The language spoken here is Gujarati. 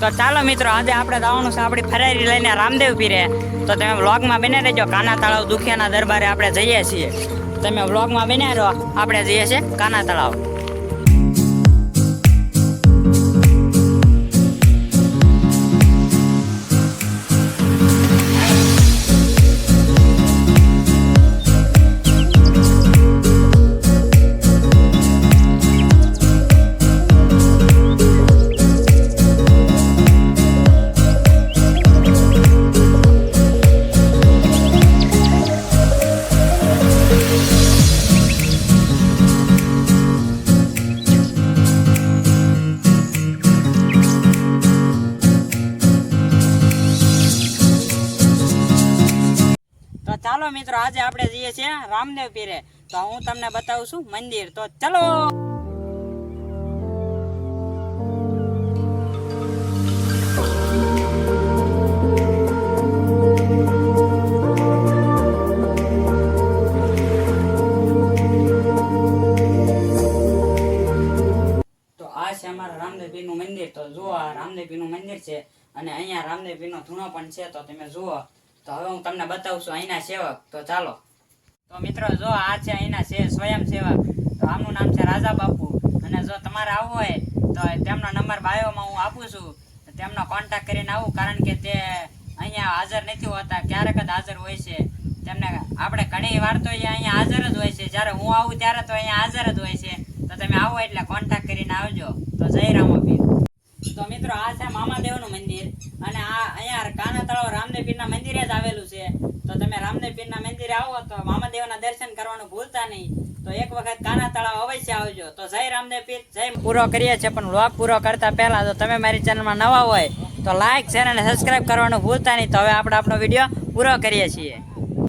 તો ચાલો મિત્રો, આજે આપણે જવાનું છે આપણી ફરારી લઈને રામદેવ પીરે. તો તમે વ્લોગમાં બને રહેજો, કાના તળાવ દુખિયાના દરબારે આપણે જઈએ છીએ. તમે વ્લોગમાં બને રહો, આપણે જઈએ છીએ કાના તળાવ. ચાલો મિત્રો, આજે આપણે જઈએ છીએ રામદેવ પીરે. તો હું તમને બતાવું છું મંદિર. તો ચલો! આ છે અમારા રામદેવ પીરનું મંદિર. તો જુઓ, આ રામદેવ પીરનું મંદિર છે અને અહીંયા રામદેવ નો ધૂણો પણ છે. તો તમે જુઓ તો હવે હું તમને બતાવું છું અહીંના સેવક. તો ચાલો. તો મિત્રો, જો આ છે અહીંના છે સ્વયં સેવક. તો આમનું નામ છે રાજા બાપુ. અને જો તમારે આવવું હોય, તો તેમનો નંબર બાયોમાં હું આપું છું. તેમનો કોન્ટેક્ટ કરીને આવું, કારણ કે તે અહીંયા હાજર નથી હોતા. ક્યારેક જ હાજર હોય છે. તેમને આપણે ઘણી વાર તો અહીંયા હાજર જ હોય છે. જ્યારે હું આવું ત્યારે તો અહીંયા હાજર જ હોય છે. તો તમે આવો એટલે કોન્ટેક્ટ કરીને આવજો. તો જય રામ તો મિત્રો, આ છે મામાદેવનું મંદિર. અને આ અહીંયા કાના તળાવ રામદેવ પીરના મંદિરે જ આવેલું છે રામદેવ પીરના મંદિરે આવો તો મામાદેવના દર્શન કરવાનું ભૂલતા નહીં. તો એક વખત કાના તળાવ અવશ્ય આવજો. તો જય રામદેવ પીર, જય પૂરો કરીએ છીએ, પણ વ્લોગ પૂરો કરતા પહેલા તો તમે મારી ચેનલમાં નવા હોય, તો લાઈક શેર અને સબસ્ક્રાઇબ કરવાનું ભૂલતા નહીં. તો હવે આપણે આપણો વીડિયો પૂરો કરીએ છીએ.